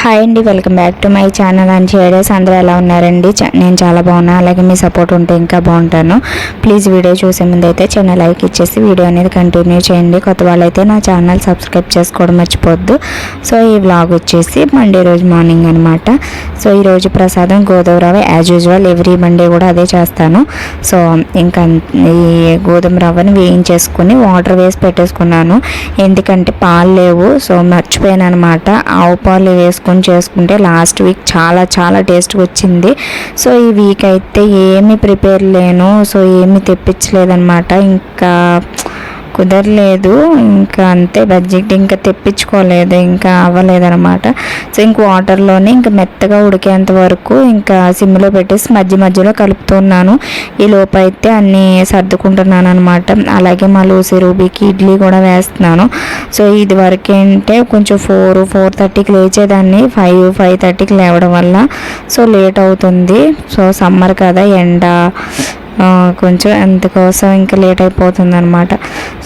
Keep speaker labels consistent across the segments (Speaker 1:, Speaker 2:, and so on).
Speaker 1: Hi అండి welcome back to my channel and shaders అందరూ ఎలా ఉన్నారండి? నేను చాలా బాగున్నా. అలాగే మీ సపోర్ట్ ఉంటే ఇంకా బాగుంటాను. ప్లీజ్ వీడియో చూసే ముందు అయితే చిన్న లైక్ ఇచ్చేసి వీడియో అనేది కంటిన్యూ చేయండి. కొత్త వాళ్ళైతే నా ఛానల్ సబ్స్క్రైబ్ చేసుకోవడం మర్చిపోద్దు సో ఈ వ్లాగ్ వచ్చేసి మండే రోజు మార్నింగ్ అనమాట సో ఈరోజు ప్రసాదం గోధుమ రవ్వ యాజ్ యూజువల్ ఎవ్రీ మండే కూడా అదే చేస్తాను. సో ఇంకా ఈ గోధుమ రవ్వని వేయించేసుకుని వాటర్ వేసి పెట్టేసుకున్నాను. ఎందుకంటే పాలు లేవు. సో మర్చిపోయాను అనమాట ఆవు పాలు వేసుకొని చేసుకుంటే లాస్ట్ వీక్ చాలా చాలా టేస్ట్ వచ్చింది. సో ఈ వీక్ అయితే ఏమీ ప్రిపేర్ లేను. సో ఏమీ తెప్పించలేదన్నమాట. ఇంకా కుదరలేదు. ఇంకా అంతే బడ్జెట్ ఇంకా తెప్పించుకోలేదు ఇంకా అవ్వలేదన్నమాట. సో ఇంక వాటర్లోనే ఇంకా మెత్తగా ఉడికేంత వరకు ఇంకా సిమ్లో పెట్టేసి మధ్య మధ్యలో కలుపుతున్నాను ఈ లోపు అయితే అన్నీ సర్దుకుంటున్నాను అనమాట అలాగే మా లూసి రూబీకి ఇడ్లీ కూడా వేస్తున్నాను. సో ఇది వరకు ఏంటంటే కొంచెం ఫోర్ ఫోర్ థర్టీకి లేచేదాన్ని. ఫైవ్ ఫైవ్ థర్టీకి లేవడం వల్ల సో లేట్ అవుతుంది. సో సమ్మర్ కదా ఎండ కొంచెం అందుకోసం ఇంకా లేట్ అయిపోతుంది అనమాట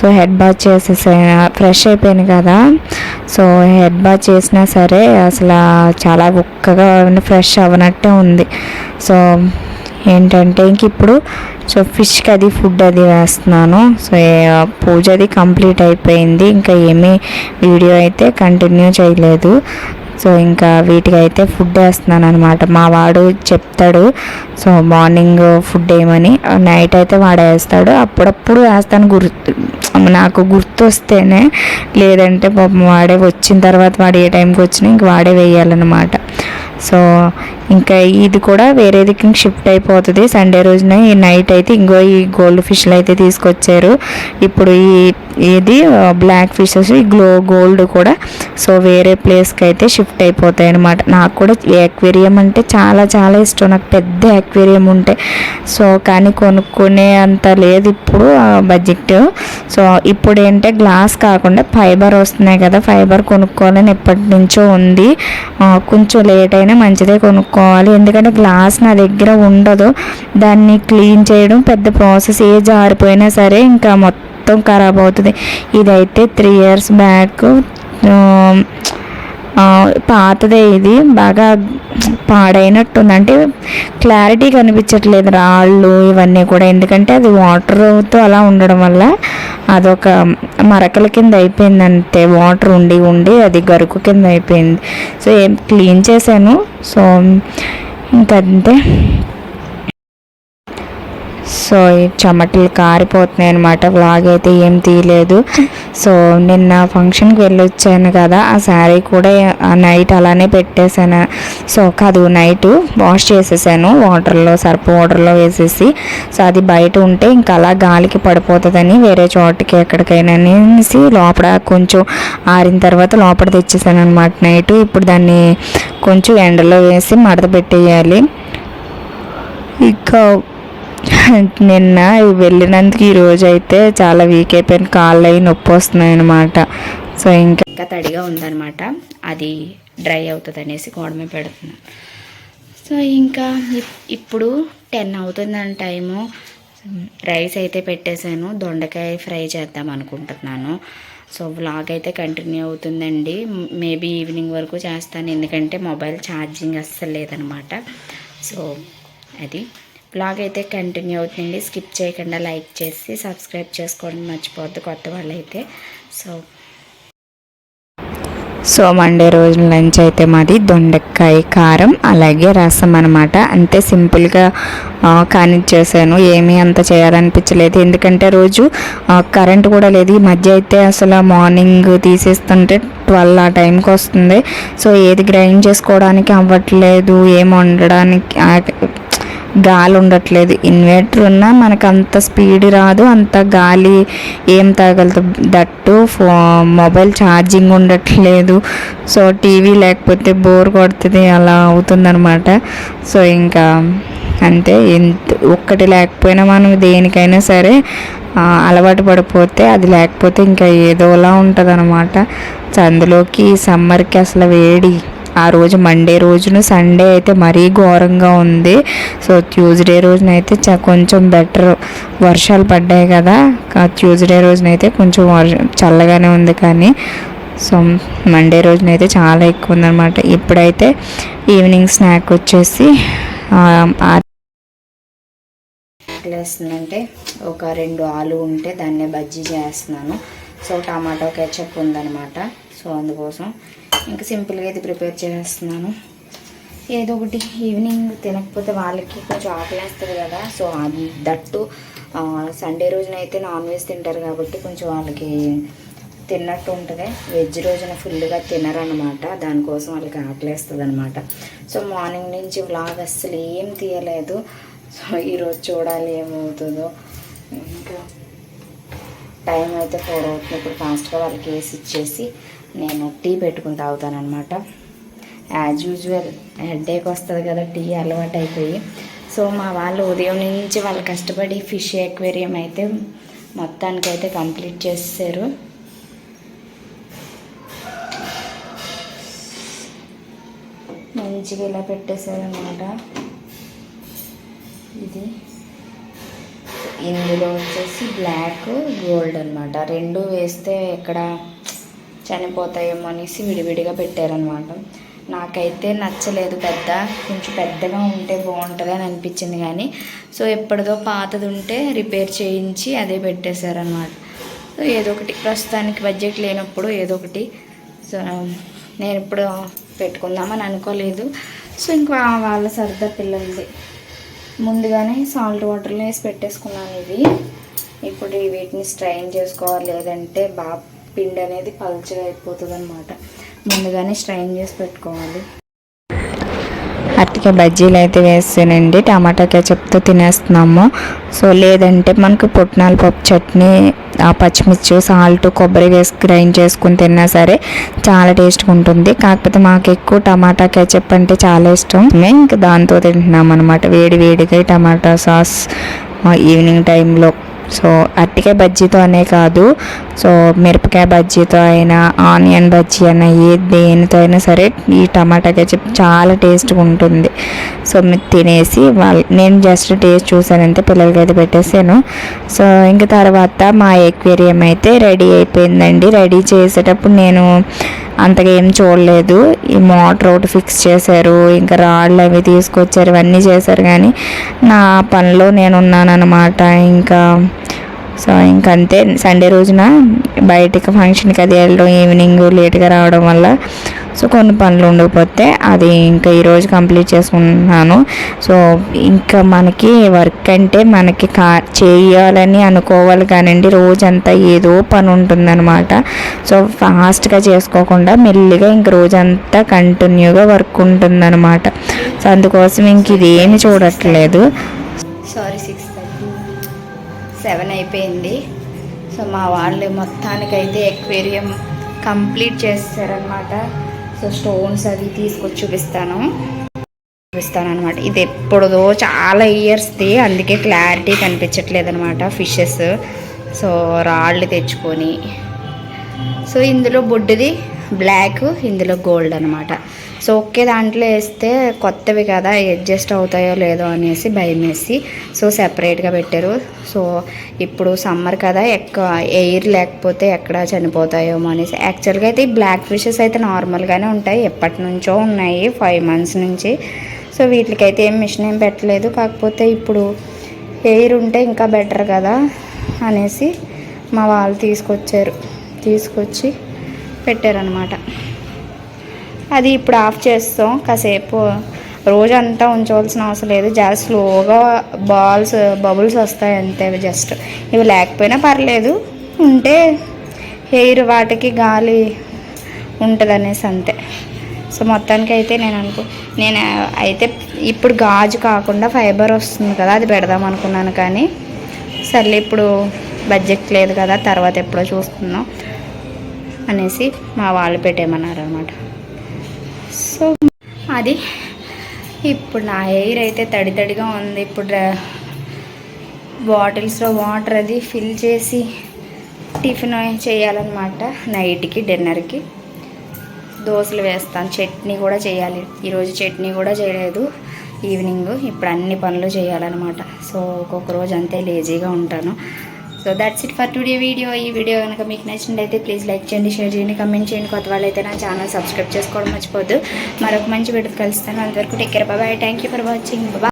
Speaker 1: సో హెడ్ బాత్ చేసేసా ఫ్రెష్ అయిపోయాను కదా. సో హెడ్ బాత్ చేసినా సరే అసలు చాలా ఒక్కగా ఫ్రెష్ అవ్వనట్టే ఉంది. సో ఏంటంటే ఇంక ఇప్పుడు సో ఫిష్కి అది ఫుడ్ అది వేస్తున్నాను. సో పూజ అది కంప్లీట్ అయిపోయింది. ఇంకా ఏమీ వీడియో అయితే కంటిన్యూ చేయలేదు. సో ఇంకా వీటికి అయితే ఫుడ్ వేస్తున్నాను అనమాట మా వాడు చెప్తాడు సో మార్నింగ్ ఫుడ్ వేయమని నైట్ అయితే వాడు వేస్తాడు. అప్పుడప్పుడు వేస్తాను గుర్తు నాకు గుర్తు వస్తేనే లేదంటే పాపం వాడే వచ్చిన తర్వాత వాడు ఏ టైంకి వచ్చినా ఇంక వాడే వేయాలన్నమాట. సో ఇంకా ఇది కూడా వేరే దిక్కుకి షిఫ్ట్ అయిపోతుంది. సండే రోజున ఈ నైట్ అయితే ఇంకో ఈ గోల్డ్ ఫిష్లు అయితే తీసుకొచ్చారు. ఇప్పుడు ఈ ఇది బ్లాక్ ఫిషెస్ ఈ గ్లో గోల్డ్ కూడా సో వేరే ప్లేస్కి అయితే షిఫ్ట్ అయిపోతాయి అనమాట నాకు కూడా యాక్వేరియం అంటే చాలా చాలా ఇష్టం. నాకు పెద్ద యాక్వేరియం ఉంటే. సో కానీ కొనుక్కునే అంత లేదు ఇప్పుడు బడ్జెట్. సో ఇప్పుడు ఏంటంటే గ్లాస్ కాకుండా ఫైబర్ వస్తున్నాయి కదా. ఫైబర్ కొనుక్కోవాలని ఎప్పటి నుంచో ఉంది. కొంచెం లేట్ అయినా మంచిదే కొనుక్కోవాలి. ఎందుకంటే గ్లాస్ నా దగ్గర ఉండదు. దాన్ని క్లీన్ చేయడం పెద్ద ప్రాసెస్. ఏ జారిపోయినా సరే ఇంకా మొత్తం ఖరాబ్ అవుతుంది. ఇదైతే త్రీ ఇయర్స్ బ్యాక్ పాతదే ఇది. బాగా పాడైనట్టుంది. అంటే క్లారిటీ కనిపించట్లేదు రాళ్ళు ఇవన్నీ కూడా. ఎందుకంటే అది వాటర్తో అలా ఉండడం వల్ల అదొక మరకల కింద అయిపోయింది అంతే. వాటర్ ఉండి ఉండి అది గరుకు కింద అయిపోయింది. సో ఏం క్లీన్ చేశాను. సో ఇంకంతే. సో ఈ చెమటలు కారిపోతున్నాయి అనమాట వ్లాగ్ అయితే ఏం తీయలేదు. సో నిన్న ఫంక్షన్కి వెళ్ళొచ్చాను కదా ఆ శారీ కూడా ఆ నైట్ అలానే పెట్టేశాను. సో కాదు నైట్ వాష్ చేసేసాను వాటర్లో సర్ఫ్ వాటర్లో వేసేసి. సో అది బయట ఉంటే ఇంకా అలా గాలికి పడిపోతుందని వేరే చోటకి ఎక్కడికైనా అనేసి లోపల కొంచెం ఆరిన తర్వాత లోపల తెచ్చేసాను అనమాట నైట్. ఇప్పుడు దాన్ని కొంచెం ఎండలో వేసి మడత పెట్టేయాలి. ఇంకా నిన్న వెళ్ళినందుకు ఈరోజు అయితే చాలా వీక్ అయిపోయిన. కాళ్ళు అవి నొప్పి వస్తున్నాయి అనమాట సో ఇంకా ఇంకా తడిగా ఉందన్నమాట. అది డ్రై అవుతుంది అనేసి గోడ పెడుతున్నాను సో ఇంకా ఇప్- ఇప్పుడు టెన్ అవుతుందని టైము. రైస్ అయితే పెట్టేశాను. దొండకాయ ఫ్రై చేద్దాం అనుకుంటున్నాను. సో వ్లాగ్ అయితే కంటిన్యూ అవుతుందండి. మేబీ ఈవినింగ్ వరకు చేస్తాను. ఎందుకంటే మొబైల్ ఛార్జింగ్ అస్సలు లేదనమాట సో అది బ్లాగ్ అయితే కంటిన్యూ అవుతుంది స్కిప్ చేయకుండా లైక్ చేసి సబ్స్క్రైబ్ చేసుకోవడం మర్చిపోవద్దు కొత్త వాళ్ళైతే. సో సో మండే రోజు లంచ్ అయితే మాది దొండకాయ కారం అలాగే రసం అనమాట అంతే సింపుల్గా కానిచ్చేసాను. ఏమీ అంత చేయాలనిపించలేదు. ఎందుకంటే రోజు కరెంట్ కూడా లేదు. ఈ మధ్య అయితే అసలు మార్నింగ్ తీసేస్తుంటే ట్వెల్వ్ ఆ టైంకి వస్తుంది. సో ఏది గ్రైండ్ చేసుకోవడానికి అవ్వట్లేదు. ఏం వండడానికి గాలి ఉండట్లేదు ఇన్వర్టర్ ఉన్నా మనకు అంత స్పీడ్ రాదు అంత గాలి ఏం తగలుతుంది దట్టు ఫో మొబైల్ ఛార్జింగ్ ఉండట్లేదు. సో టీవీ లేకపోతే బోర్ కొడుతుంది అలా అవుతుందన్నమాట. సో ఇంకా అంతే. ఎంత ఒక్కటి లేకపోయినా మనం దేనికైనా సరే అలవాటు పడిపోతే అది లేకపోతే ఇంకా ఏదోలా ఉంటుంది అనమాట అందులోకి సమ్మర్కి అసలు వేడి ఆ రోజు మండే రోజున సండే అయితే మరీ ఘోరంగా ఉంది. సో ట్యూస్డే రోజున అయితే చ- కొంచెం బెటర్ వర్షాలు పడ్డాయి కదా. ట్యూస్డే రోజున అయితే కొంచెం చల్లగానే ఉంది కానీ
Speaker 2: సో మండే రోజునైతే చాలా ఎక్కువ ఉందన్నమాట. ఇప్పుడైతే ఈవినింగ్ స్నాక్ వచ్చేసి వేస్తుందంటే ఒక రెండు ఆలు ఉంటే దాన్నే బజ్జీ చేస్తున్నాను. సో టమాటో కెచప్ ఉందన్నమాట. సో అందుకోసం ఇంకా సింపుల్గా ఇది ప్రిపేర్ చేస్తున్నాను. ఏదో ఒకటి ఈవినింగ్ తినకపోతే వాళ్ళకి కొంచెం ఆకలేస్తుంది కదా సో అది దట్టు సండే రోజున అయితే నాన్ వెజ్ తింటారు కాబట్టి కొంచెం వాళ్ళకి తిన్నట్టు ఉంటుంది. వెజ్ రోజున ఫుల్గా తినరనమాట దానికోసం వాళ్ళకి ఆకలేస్తుంది అనమాట సో మార్నింగ్ నుంచి వ్లాగ్ అస్సలు ఏం తీయలేదు. సో ఈరోజు చూడాలి ఏమవుతుందో. ఇంకా టైం అయితే ఫోర్ అవుతుంది ఇప్పుడు ఫాస్ట్గా వాళ్ళకి వేసి ఇచ్చేసి నేను టీ పెట్టుకుని తాగుతానమాట యాజ్ యూజువల్ హెడ్ఏక్ వస్తుంది కదా టీ అలవాటు అయిపోయి సో మా వాళ్ళు ఉదయం నుంచి వాళ్ళు కష్టపడి ఫిష్ ఎక్వేరియం అయితే మొత్తానికైతే కంప్లీట్ చేసేసారు. మంచిగా ఇలా పెట్టేశారనమాట ఇది. ఇందులో వచ్చేసి బ్లాక్ గోల్డ్ అనమాట రెండు వేస్తే ఎక్కడ చనిపోతాయేమో అనేసి విడివిడిగా పెట్టారనమాట నాకైతే నచ్చలేదు పెద్ద. కొంచెం పెద్దగా ఉంటే బాగుంటుంది అని అనిపించింది కానీ సో ఎప్పటిదో పాతది ఉంటే రిపేర్ చేయించి అదే పెట్టేశారనమాట సో ఏదో ఒకటి ప్రస్తుతానికి బడ్జెట్ లేనప్పుడు ఏదో ఒకటి. సో నేను ఇప్పుడు పెట్టుకుందామని అనుకోలేదు. సో ఇంకా వాళ్ళ సరదా పిల్లలది. ముందుగానే సాల్ట్ వాటర్లో వేసి పెట్టేసుకున్నాను ఇవి. ఇప్పుడు వీటిని స్ట్రైన్ చేసుకోవాలి. లేదంటే బాగా పిండి అనేది పలుచగా అయిపోతుంది అనమాట ముందుగానే స్ట్రైన్ చేసి పెట్టుకోవాలి. అరటికాయ బజ్జీలు అయితే వేస్తానండి టమాటా కెచప్తో తినేస్తున్నాము. సో లేదంటే మనకు పుట్నాల పప్పు చట్నీ ఆ పచ్చిమిర్చి సాల్ట్ కొబ్బరి వేసి గ్రైండ్ చేసుకుని తిన్నా సరే చాలా టేస్ట్గా ఉంటుంది. కాకపోతే మాకు ఎక్కువ టమాటా కెచప్ అంటే చాలా ఇష్టం. మేము ఇంకా దాంతో తింటున్నాం అనమాట వేడి వేడిగా టమాటా సాస్ ఈవినింగ్ టైంలో సో అరటికాయ బజ్జీతో అనే కాదు. సో మిరపకాయ బజ్జీతో అయినా ఆనియన్ బజ్జీ అయినా ఏ దేనితో అయినా సరే ఈ టమాటా కెచప్ చాలా టేస్ట్గా ఉంటుంది. సో మీరు తినేసి వాళ్ళు నేను జస్ట్ టేస్ట్ చూసానంటే పిల్లలకి అయితే పెట్టేసాను సో ఇంక తర్వాత మా ఎక్వేరియం అయితే రెడీ అయిపోయిందండి. రెడీ చేసేటప్పుడు నేను అంతగా ఏం చూడలేదు. ఈ మోటార్ ఒకటి ఫిక్స్ చేశారు ఇంకా రాళ్ళు అవి తీసుకొచ్చారు ఇవన్నీ చేశారు కానీ నా పనిలో నేను ఉన్నానన్నమాట ఇంకా సో ఇంకంతే సండే రోజున బయటికి ఫంక్షన్కి అది వెళ్ళడం ఈవినింగ్ లేట్గా రావడం వల్ల సో కొన్ని పనులు ఉండకపోతే అది ఇంకా ఈరోజు కంప్లీట్ చేసుకుంటున్నాను సో ఇంకా మనకి వర్క్ అంటే మనకి కా చేయాలని అనుకోవాలి కానివ్వండి రోజంతా ఏదో పని ఉంటుందన్నమాట. సో ఫాస్ట్గా చేసుకోకుండా మెల్లిగా ఇంక రోజంతా కంటిన్యూగా వర్క్ ఉంటుందన్నమాట. సో అందుకోసం ఇంక ఇదేమి చూడట్లేదు. సారీ సెవెన్ అయిపోయింది. సో మా వాళ్ళు మొత్తానికైతే ఎక్వేరియం కంప్లీట్ చేస్తారనమాట సో స్టోన్స్ అవి తీసుకొచ్చి చూపిస్తాను. చూపిస్తాను అనమాట ఇది ఎప్పుడుదో చాలా ఇయర్స్ది అందుకే క్లారిటీ కనిపించట్లేదు అనమాట ఫిషెస్. సో రాళ్ళు తెచ్చుకొని. సో ఇందులో బొడ్డుది బ్లాక్ ఇందులో గోల్డ్ అనమాట సో ఒకే దాంట్లో వేస్తే కొత్తవి కదా అడ్జస్ట్ అవుతాయో లేదో అనేసి భయం వేసి సో సెపరేట్గా పెట్టారు. సో ఇప్పుడు సమ్మర్ కదా ఎక్కువ ఎయిర్ లేకపోతే ఎక్కడ చనిపోతాయో అనేసి. యాక్చువల్గా అయితే ఈ బ్లాక్ ఫిషెస్ అయితే నార్మల్గానే ఉంటాయి. ఎప్పటి నుంచో ఉన్నాయి ఫైవ్ మంత్స్ నుంచి. సో వీటికైతే ఏం మిషన్ ఏం పెట్టలేదు. కాకపోతే ఇప్పుడు ఎయిర్ ఉంటే ఇంకా బెటర్ కదా అనేసి మా వాళ్ళు తీసుకొచ్చారు. తీసుకొచ్చి పెట్టారనమాట అది ఇప్పుడు ఆఫ్ చేస్తాం. కాసేపు రోజంతా ఉంచవలసిన అవసరం లేదు. చాలా స్లోగా బాల్స్ బబుల్స్ వస్తాయి అంతే జస్ట్ ఇవి లేకపోయినా పర్లేదు. ఉంటే ఎయిర్ వాటికి గాలి ఉంటుంది అనేసి అంతే. సో మొత్తానికి అయితే నేను అనుకో నేను అయితే ఇప్పుడు గాజు కాకుండా ఫైబర్ వస్తుంది కదా అది పెడదాం అనుకున్నాను కానీ సర్లే ఇప్పుడు బడ్జెట్ లేదు కదా తర్వాత ఎప్పుడో చూస్తున్నాం అనేసి మా వాళ్ళు పెట్టేయమన్నారు అనమాట సో అది ఇప్పుడు నా ఎయిర్ అయితే తడి తడిగా ఉంది. ఇప్పుడు బాటిల్స్లో వాటర్ అది ఫిల్ చేసి టిఫిన్ చేయాలన్నమాట. నైట్కి డిన్నర్కి. దోశలు వేస్తాను. చట్నీ కూడా చేయాలి. ఈరోజు చట్నీ కూడా చేయలేదు. ఈవినింగ్ ఇప్పుడు అన్ని పనులు చేయాలన్నమాట. సో ఒక్కొక్క రోజు అంతే లేజీగా ఉంటాను. So that's it for today video ఈ వీడియో కనుక మీకు నచ్చినట్లయితే ప్లీజ్ లైక్ చేయండి షేర్ చేయండి కమెంట్ చేయండి. కొత్త వాళ్ళైతే నా ఛానల్ సబ్స్క్రైబ్ చేసుకోవడం మర్చిపోద్దు మరొక మంచి వీడియో కలుస్తాను. అంతవరకు take care thank you for watching Baba